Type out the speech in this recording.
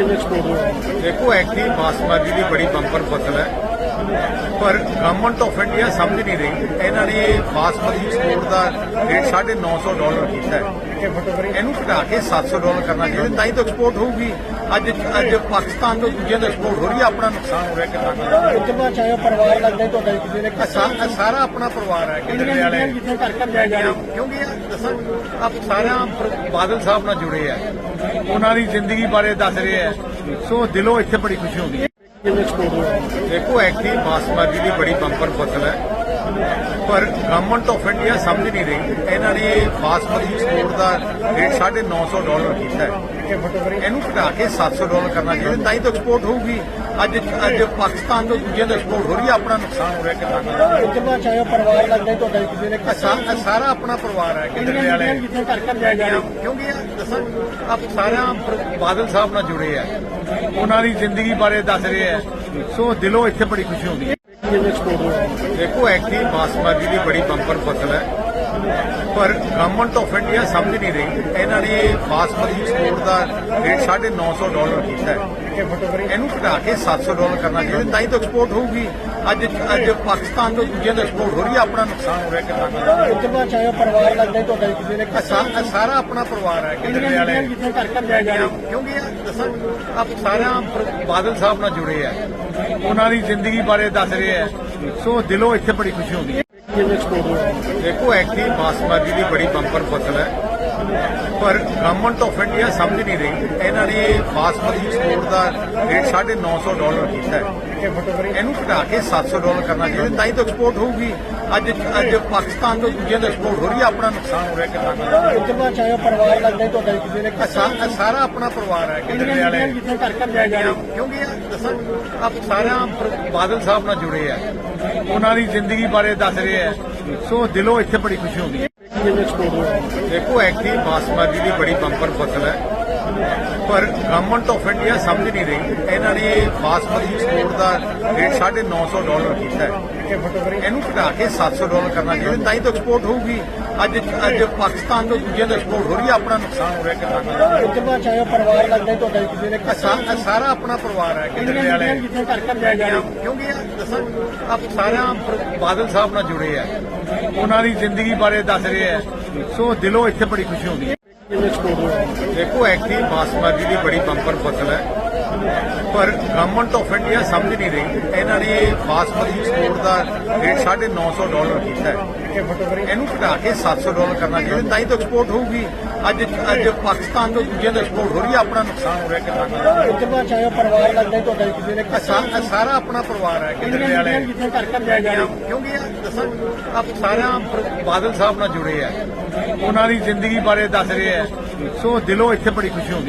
ਕਿਵੇਂ ਸਪੋਰਟ ਹੋਇਆ ਦੇਖੋ ਐਕਚੁਅਲੀ ਬਾਸਮਤੀ ਦੀ ਬੜੀ ਬੰਪਰ ਫਸਲ ਹੈ। ਪਰ ਗਵਰਨਮੈਂਟ ਆਫ ਇੰਡੀਆ ਸਮਝ ਨਹੀਂ ਰਹੀ। ਇਹਨਾਂ ਨੇ ਬਾਸਮਤੀ ਸਪੋਰਟ ਦਾ ਰੇਟ 950 ਡਾਲਰ ਕੀਤਾ ਹੈ। ਇਹਨੂੰ ਘਟਾ ਕੇ 700 ਡਾਲਰ ਕਰਨਾ ਚਾਹੀਦਾ। ਤਾਂ ਹੀ ਤਾਂ ਐਕਸਪੋਰਟ ਹੋਊਗੀ। ਅੱਜ ਅੱਜ ਪਾਕਿਸਤਾਨ ਤੋਂ ਦੂਜਿਆਂ ਦਾ ਐਕਸਪੋਰਟ ਹੋ ਰਹੀ ਹੈ। ਆਪਣਾ ਨੁਕਸਾਨ ਹੋ ਰਿਹਾ ਕਿੰਨਾ ਕਿੰਨਾ ਚਾਹੇ ਪਰਿਵਾਰ ਲੱਗਦਾ ਤੁਹਾਡਾ ਕਿਸੇ ਨੇ ਸਾਰਾ ਆਪਣਾ ਪਰਿਵਾਰ ਹੈ ਕਿੰਨੇ ਵਾਲੇ। ਕਿਉਂਕਿ ਦੱਸਾਂ ਆਪ ਸਾਰਿਆਂ ਬਾਦਲ ਸਾਹਿਬ ਨਾਲ ਜੁੜੇ ਆ। ਉਹਨਾਂ ਦੀ ਜ਼ਿੰਦਗੀ ਬਾਰੇ ਦੱਸ ਰਹੇ ਆ ਸੋ ਦਿਲੋਂ ਇੱਥੇ ਬੜੀ ਖੁਸ਼ੀ ਹੁੰਦੀ ਹੈ। ਦੇਖੋ ਐਕਚੁਅਲੀ ਬਾਸਮਤੀ ਦੀ ਬੜੀ ਬੰਪਰ ਫਸਲ ਹੈ। ਪਰ ਗਵਰਨਮੈਂਟ ਆਫ ਇੰਡੀਆ ਸਮਝ ਨਹੀਂ ਰਹੀ। ਇਹਨਾਂ ਨੇ ਬਾਸਮਤੀ ਸਪੋਰਟ ਦਾ ਰੇਟ 950 ਡਾਲਰ ਕੀਤਾ ਹੈ। ਇਹਨੂੰ ਘਟਾ ਕੇ 700 ਡਾਲਰ ਕਰਨਾ ਚਾਹੀਦਾ। ਤਾਂ ਹੀ ਤਾਂ ਐਕਸਪੋਰਟ ਹੋਊਗੀ। ਅੱਜ ਅੱਜ ਪਾਕਿਸਤਾਨ ਤੋਂ ਦੂਜਿਆਂ ਦਾ ਐਕਸਪੋਰਟ ਹੋ ਰਹੀ ਹੈ। ਆਪਣਾ ਨੁਕਸਾਨ ਹੋ ਰਿਹਾ ਕਿੰਨਾ ਕਿੰਨਾ ਚਾਹੇ ਪਰਿਵਾਰ ਲੱਗਦਾ ਤੁਹਾਡਾ ਕਿਸੇ ਨੇ ਇਹ ਸਾ- ਇਹ ਸਾਰਾ ਆਪਣਾ ਪਰਿਵਾਰ ਹੈ। ਕਿੰਨੇ ਵਾਲੇ ਕਿਉਂਕਿ ਦੱਸਾਂ ਆਪ ਪਰ- ਬਾਦਲ ਸਾਹਿਬ ਨਾਲ ਜੁੜੇ ਆ। ਉਹਨਾਂ ਦੀ ਜ਼ਿੰਦਗੀ ਬਾਰੇ ਦੱਸ ਰਹੇ ਆ। ਸੋ ਦਿਲੋਂ ਇੱਥੇ ਬੜੀ ਖੁਸ਼ੀ ਹੁੰਦੀ ਹੈ। ਦੇਖੋ ਐਕਚੁਅਲੀ ਬਾਸਮਤੀ ਦੀ ਬੜੀ ਬੰਪਰ ਫਸਲ ਹੈ। ਪਰ ਗਵਰਨਮੈਂਟ ਆਫ ਇੰਡੀਆ ਸਮਝ ਨਹੀਂ ਰਹੀ। ਇਹਨਾਂ ਨੇ ਬਾਸਮਤੀ ਸਪੋਰਟ ਦਾ ਰੇਟ 950 ਡਾਲਰ ਕੀਤਾ ਹੈ। ਇਹਨੂੰ ਘਟਾ ਕੇ 700 ਡਾਲਰ ਕਰਨਾ ਚਾਹੀਦਾ। ਤਾਂ ਹੀ ਤਾਂ ਐਕਸਪੋਰਟ ਹੋਊਗੀ। ਅੱਜ ਅੱਜ ਪਾਕਿਸਤਾਨ ਤੋਂ ਦੂਜਿਆਂ ਦਾ ਐਕਸਪੋਰਟ ਹੋ ਰਹੀ ਹੈ ਆਪਣਾ ਨੁਕਸਾਨ ਹੋ ਰਿਹਾ ਕਿੰਨਾ ਕਿੰਨਾ ਚਾਹੇ ਪਰਿਵਾਰ ਲੱਗਦਾ ਤੁਹਾਡਾ ਕਿਸੇ ਨੇ ਸਾਰਾ ਆਪਣਾ ਪਰਿਵਾਰ ਹੈ ਕਿੰਨੇ ਵਾਲੇ ਘਰ ਘਰ ਜਾਇਆ ਜਾ ਰਿਹਾ ਕਿਉਂਕਿ ਦੱਸਾਂ ਆਪ ਸਾਰਿਆਂ ਪਰ- ਬਾਦਲ ਸਾਹਿਬ ਨਾਲ ਜੁੜੇ ਆ। ਉਹਨਾਂ ਦੀ ਜ਼ਿੰਦਗੀ ਬਾਰੇ ਦੱਸ ਰਹੇ ਆ। ਸੋ ਦਿਲੋਂ ਇੱਥੇ ਬੜੀ ਖੁਸ਼ੀ ਹੁੰਦੀ ਹੈ। ਕਿਵੇਂ ਸਪੋਰਟ ਹੋਇਆ? ਦੇਖੋ ਐਕਚੁਅਲੀ ਬਾਸਮਤੀ ਦੀ ਬੜੀ ਬੰਪਰ ਫਸਲ ਹੈ। ਪਰ ਗਵਰਨਮੈਂਟ ਆਫ ਇੰਡੀਆ ਸਮਝ ਨਹੀਂ ਰਹੀ। ਇਹਨਾਂ ਨੇ ਬਾਸਮਤੀ ਸਪੋਰਟ ਦਾ ਰੇਟ 950 ਡਾਲਰ ਕੀਤਾ ਹੈ। ਇਹਨੂੰ ਘਟਾ ਕੇ 700 ਡਾਲਰ ਕਰਨਾ ਚਾਹੀਦਾ। ਤਾਂ ਹੀ ਤਾਂ ਐਕਸਪੋਰਟ ਹੋਊਗੀ। ਅੱਜ ਅੱਜ ਪਾਕਿਸਤਾਨ ਤੋਂ ਦੂਜਿਆਂ ਦਾ ਐਕਸਪੋਰਟ ਹੋ ਰਹੀ ਹੈ। ਆਪਣਾ ਨੁਕਸਾਨ ਹੋ ਰਿਹਾ ਕਿੰਨਾ ਕਿੰਨਾ ਚਾਹੇ ਪਰਿਵਾਰ ਲੱਗਦਾ ਤੁਹਾਡਾ ਕਿਸੇ ਨੇ ਸਾਰਾ ਆਪਣਾ ਪਰਿਵਾਰ ਹੈ। ਕਿੰਨੇ ਵਾਲੇ ਕਿਉਂਕਿ ਦੱਸਾਂ ਆਪ ਸਾਰਿਆਂ ਪਰ- ਬਾਦਲ ਸਾਹਿਬ ਨਾਲ ਜੁੜੇ ਆ। ਉਹਨਾਂ ਦੀ ਜ਼ਿੰਦਗੀ ਬਾਰੇ ਦੱਸ ਰਹੇ ਆ। ਸੋ ਦਿਲੋਂ ਇੱਥੇ ਬੜੀ ਖੁਸ਼ੀ ਹੁੰਦੀ ਹੈ। ਦੇਖੋ ਐਕਚੁਅਲੀ ਬਾਸਮਤੀ ਦੀ ਬੜੀ ਬੰਪਰ ਫਸਲ ਹੈ। ਪਰ ਗਵਰਨਮੈਂਟ ਆਫ ਇੰਡੀਆ ਸਮਝ ਨਹੀਂ ਰਹੀ। ਇਹਨਾਂ ਨੇ ਬਾਸਮਤੀ ਸਪੋਰਟ ਦਾ ਰੇਟ 950 ਡਾਲਰ ਕੀਤਾ ਹੈ। ਇਹਨੂੰ ਘਟਾ ਕੇ 700 ਡਾਲਰ ਕਰਨਾ ਚਾਹੀਦਾ। ਤਾਂ ਹੀ ਤਾਂ ਐਕਸਪੋਰਟ ਹੋਊਗੀ। ਅੱਜ ਅੱਜ ਪਾਕਿਸਤਾਨ ਤੋਂ ਦੂਜਿਆਂ ਦਾ ਐਕਸਪੋਰਟ ਹੋ ਰਹੀ ਹੈ। ਆਪਣਾ ਨੁਕਸਾਨ ਹੋ ਰਿਹਾ ਕਿੰਨਾ ਕਿੰਨਾ ਚਾਹੇ ਪਰਿਵਾਰ ਲੱਗਦਾ ਤੁਹਾਡਾ ਕਿਸੇ ਨੇ ਸਾਰਾ ਆਪਣਾ ਪਰਿਵਾਰ ਹੈ। ਕਿੰਨੇ ਵਾਲੇ ਜਿੱਥੇ ਘਰ ਘਰ ਜਾਇਆ ਜਾ ਰਿਹਾ ਕਿਉਂਕਿ ਦੱਸਾਂ ਆਪ ਸਾਰਿਆਂ ਪਰ- ਬਾਦਲ ਸਾਹਿਬ ਨਾਲ ਜੁੜੇ ਆ। ਉਹਨਾਂ ਦੀ ਜ਼ਿੰਦਗੀ ਬਾਰੇ ਦੱਸ ਰਹੇ ਆ। ਸੋ ਦਿਲੋਂ ਇੱਥੇ ਬੜੀ ਖੁਸ਼ੀ ਹੁੰਦੀ ਹੈ। ਦੇਖੋ ਐਕਚੁਅਲੀ ਬਾਸਮਤੀ ਦੀ ਬੜੀ ਬੰਪਰ ਫਸਲ ਹੈ। ਪਰ ਗਵਰਨਮੈਂਟ ਆਫ ਇੰਡੀਆ ਸਮਝ ਨਹੀਂ ਰਹੀ। ਇਹਨਾਂ ਨੇ ਬਾਸਮਤੀ ਸਪੋਰਟ ਦਾ ਰੇਟ 950 ਡਾਲਰ ਕੀਤਾ ਹੈ। ਇਹਨੂੰ ਘਟਾ ਕੇ 700 ਡਾਲਰ ਕਰਨਾ ਚਾਹੀਦਾ ਤਾਂ ਹੀ ਤਾਂ ਐਕਸਪੋਰਟ ਹੋਊਗੀ। ਅੱਜ ਅੱਜ ਪਾਕਿਸਤਾਨ ਤੋਂ ਦੂਜਿਆਂ ਦਾ ਐਕਸਪੋਰਟ ਹੋ ਰਹੀ ਹੈ ਆਪਣਾ ਨੁਕਸਾਨ ਹੋ ਰਿਹਾ ਕਿੰਨਾ ਕਿੰਨਾ ਚਾਹੇ ਪਰਿਵਾਰ ਲੱਗਦਾ ਤੁਹਾਡਾ ਕਿਸੇ ਨੇ ਇਹ ਸਾਰਾ ਆਪਣਾ ਪਰਿਵਾਰ ਹੈ ਕਿੰਨੇ ਵਾਲੇ ਘਰ ਘਰ ਜਾ ਰਿਹਾ ਕਿਉਂਕਿ ਦੱਸਾਂ ਆਪ ਸਾਰਿਆਂ ਪਰ- ਬਾਦਲ ਸਾਹਿਬ ਨਾਲ ਜੁੜੇ ਆ ਉਹਨਾਂ ਦੀ ਜ਼ਿੰਦਗੀ ਬਾਰੇ ਦੱਸ ਰਹੇ ਆ ਸੋ ਦਿਲੋਂ ਇੱਥੇ ਬੜੀ ਖੁਸ਼ੀ ਹੁੰਦੀ